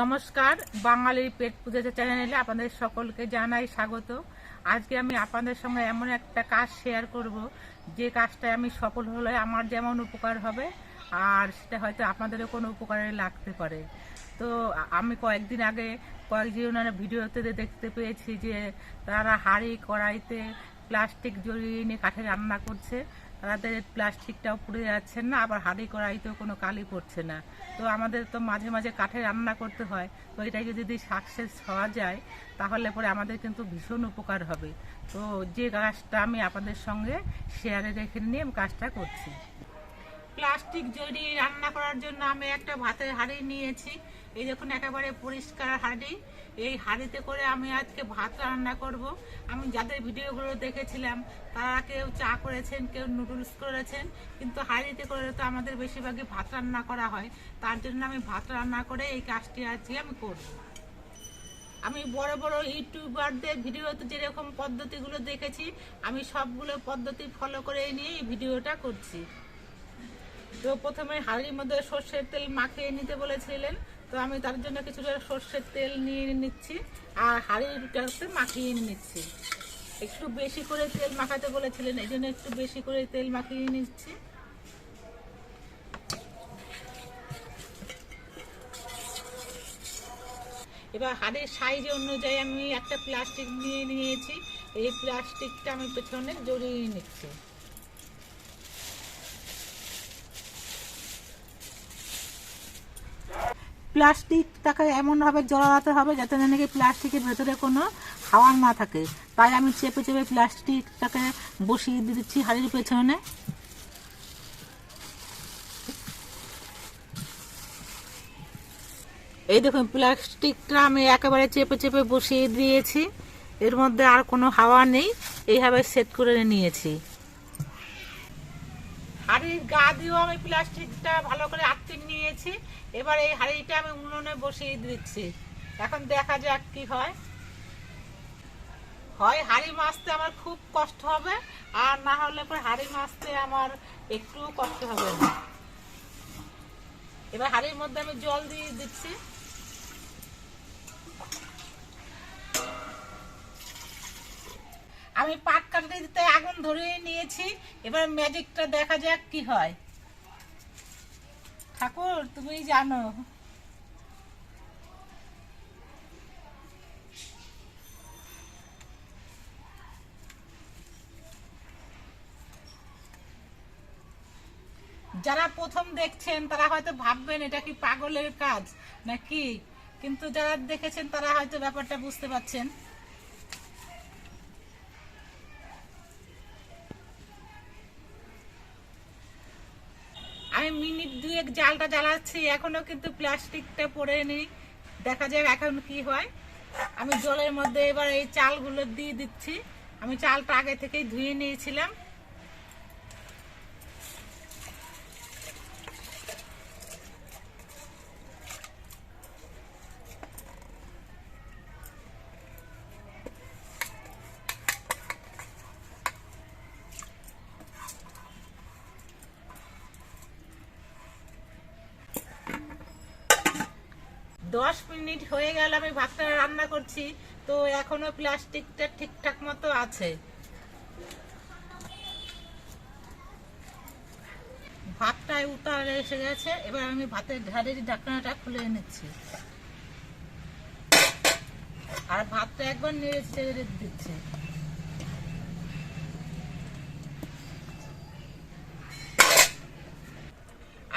নমস্কার, বাঙালির পেট পুজোতে চ্যানেলে আপনাদের সকলকে জানাই স্বাগত। আজকে আমি আপনাদের সঙ্গে এমন একটা কাজ শেয়ার করব, যে কাজটায় আমি সফল হলে আমার যেমন উপকার হবে, আর সেটা হয়তো আপনাদেরও কোনো উপকারে লাগতে পারে। তো আমি কয়েকদিন আগে কয়েকজনের ভিডিওতে দেখতে পেয়েছি যে তারা হাঁড়ি, কড়াইতে প্লাস্টিক জড়িয়ে নিয়ে কাঠে রান্না করছে। তাদের প্লাস্টিকটাও পুড়ে যাচ্ছে না, আবার হাঁড়ি কড়াইতেও কোনো কালি পড়ছে না। তো আমাদের তো মাঝে মাঝে কাঠে রান্না করতে হয়, তো এটা যদি সাকসেস হওয়া যায়, তাহলে পরে আমাদের কিন্তু ভীষণ উপকার হবে। তো যে কাজটা আমি আপনাদের সঙ্গে শেয়ারে রেখে নিয়ে কাজটা করছি। প্লাস্টিক জড়িয়ে রান্না করার জন্য আমি একটা ভাতের হাঁড়ি নিয়েছি এই দেখুন, একেবারে পরিষ্কার হাঁড়ি। এই হাঁড়িতে করে আমি আজকে ভাত রান্না করব। আমি যাদের ভিডিওগুলো দেখেছিলাম, তারা কেউ চা করেছেন, কেউ নুডলস করেছেন, কিন্তু হাঁড়িতে করে তো আমাদের বেশিরভাগই ভাত রান্না করা হয়। তার জন্য আমি ভাত রান্না করে এই কাজটি আজকে আমি করব। আমি বড় বড় ইউটিউবারদের ভিডিওতে যেরকম পদ্ধতিগুলো দেখেছি, আমি সবগুলো পদ্ধতি ফলো করে নিয়ে এই ভিডিওটা করছি। তো প্রথমে হাঁড়ির মধ্যে সর্ষের তেল মাখিয়ে নিতে বলেছিলেন। তো আমি তার জন্য কিছুটা সর্ষের তেল নিয়ে নিচ্ছি আর হাঁড়িটাতে মাখিয়ে নিচ্ছি। একটু বেশি করে তেল মাখাতে বলেছিলেন, এই জন্য একটু বেশি করে তেল মাখিয়ে নিচ্ছি। এবার হাড়ের সাইজ অনুযায়ী আমি একটা প্লাস্টিক নিয়ে নিয়েছি, এই প্লাস্টিকটা আমি পেছনে জড়িয়ে নিচ্ছি। প্লাস্টিকটাকে এমনভাবে জড়াতে হবে যাতে না নাকি প্লাস্টিকের ভেতরে কোনো হাওয়া না থাকে। তাই আমি চেপে চেপে প্লাস্টিকটাকে বসিয়ে দিচ্ছি হাড়ির পেছনে। এই দেখুন, প্লাস্টিকটা আমি একেবারে চেপে চেপে বসিয়ে দিয়েছি। এর মধ্যে আর কোনো হাওয়া নেই। এইভাবে সেট করে নিয়েছি। হাড়ির গা দিয়েও আমি প্লাস্টিকটা ভালো করে আটকে নিয়েছি। এবার এই হাড়িটা আমি উনুনে বসিয়ে দিচ্ছি। এখন দেখা যাক কি হয়। হয় হাড়ি মাছতে আমার খুব কষ্ট হবে, আর না হলে পরে হাড়ি মাছতে আমার একটু কষ্ট হবে না। এবার হাড়ির মধ্যে আমি জল দিয়ে দিচ্ছি। আমি পাট কাটতে দিতে আগুন ধরিয়ে নিয়েছি। এবার ম্যাজিকটা দেখা যাক কি হয়। ঠাকুর, তুমি জানো। যারা প্রথম দেখছেন, তারা হয়তো ভাববেন, এটা কি পাগলের কাজ নাকি? কিন্তু যারা দেখেছেন, তারা হয়তো ব্যাপারটা বুঝতে পারছেন আমি মিনিট দুয়েক জালটা জ্বালাচ্ছি, এখনও কিন্তু প্লাস্টিকটা পরে নেই। দেখা যাক এখন কি হয়। আমি জলের মধ্যে এবার এই চালগুলো দিয়ে দিচ্ছি। আমি চালটা আগে থেকেই ধুয়ে নিয়েছিলাম। দশ মিনিট হয়ে গেল, আমি ভাতটা রান্না করছি। তো এখনও প্লাস্টিকটা ঠিকঠাক মতো আছে। ভাতটায় উতার এসে গেছে, এবার আমি ভাতের ঢালের ঢাকনাটা খুলে নিচ্ছি আর ভাতটা একবার নেড়ে ছেড়ে দিচ্ছি।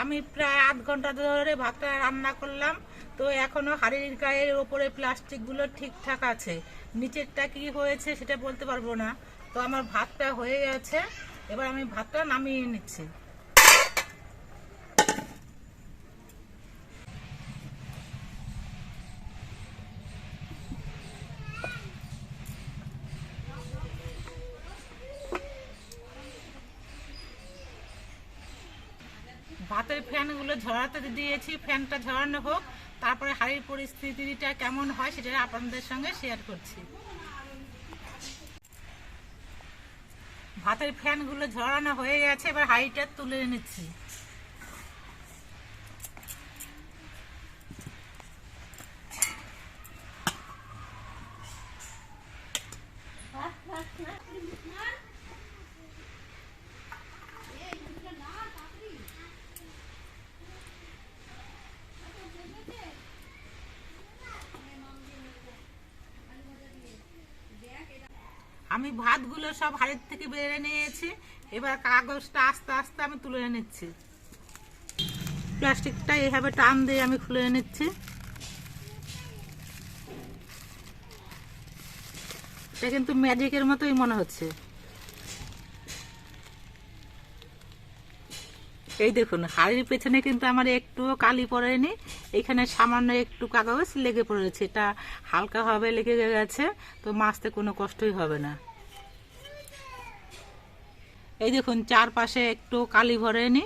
আমি প্রায় আধ ঘণ্টা ধরে ভাতটা রান্না করলাম। তো এখনও হাড়ির গায়ের ওপরে প্লাস্টিকগুলো ঠিকঠাক আছে। নিচেরটা কি হয়েছে সেটা বলতে পারব না। তো আমার ভাতটা হয়ে গেছে। এবার আমি ভাতটা নামিয়ে নিচ্ছি। ভাতের ফ্যানগুলো ঝরাতে দিয়েছি। ফ্যানটা ঝরানো হোক। তারপরে হাড়ির পরিস্থিতিটা কেমন হয় সেটা আপনাদের সঙ্গে শেয়ার করছি। ভাতের ফ্যানগুলো ঝরানো হয়ে গেছে, এবার হাড়িটা তুলে নিচ্ছি আমি ভাতগুলো সব হাড়ির থেকে বেড়ে নিয়েছি। এবার কাগজটা আস্তে আস্তে আমি তুলে নিচ্ছি। প্লাস্টিকটা এইভাবে টান দিয়ে আমি খুলে নিচ্ছি। এটা কিন্তু ম্যাজিকের মতোই মনে হচ্ছে। এই দেখুন, হাড়ির পেছনে কিন্তু আমার একটুও কালি পড়েনি। এখানে সামান্য একটু কাগজ লেগে পড়েছে। এটা হালকাভাবে লেগে গেছে, তো মাছতে কোনো কষ্টই হবে না। এই দেখুন, চারপাশে একটু কালি ভরেনি।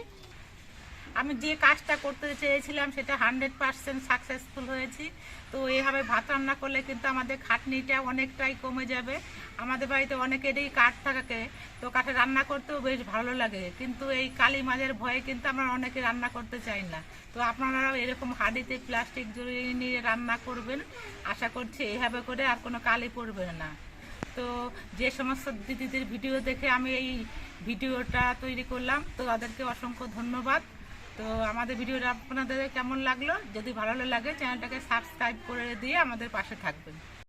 আমি যে কাজটা করতে চেয়েছিলাম সেটা হান্ড্রেড পার্সেন্ট সাকসেসফুল হয়েছি। তো এইভাবে ভাত রান্না করলে কিন্তু আমাদের খাটনিটা অনেকটাই কমে যাবে। আমাদের বাড়িতে অনেকেরই কাঠ থাকে, তো কাঠে রান্না করতেও বেশ ভালো লাগে। কিন্তু এই কালী মাছের ভয়ে কিন্তু আমরা অনেকে রান্না করতে চাই না। তো আপনারাও এরকম হাঁড়িতে প্লাস্টিক জড়িয়ে নিয়ে রান্না করবেন। আশা করছি এইভাবে করে আর কোনো কালি পড়বে না। তো যে সমস্ত দিদিদের ভিডিও দেখে আমি এই ভিডিওটা তৈরি করলাম। তো তাদেরকে অসংখ্য ধন্যবাদ। তো আমাদের ভিডিওটা আপনাদের কেমন লাগল? যদি ভালো লাগে, চ্যানেলটাকে সাবস্ক্রাইব করে দিয়ে আমাদের পাশে থাকবেন।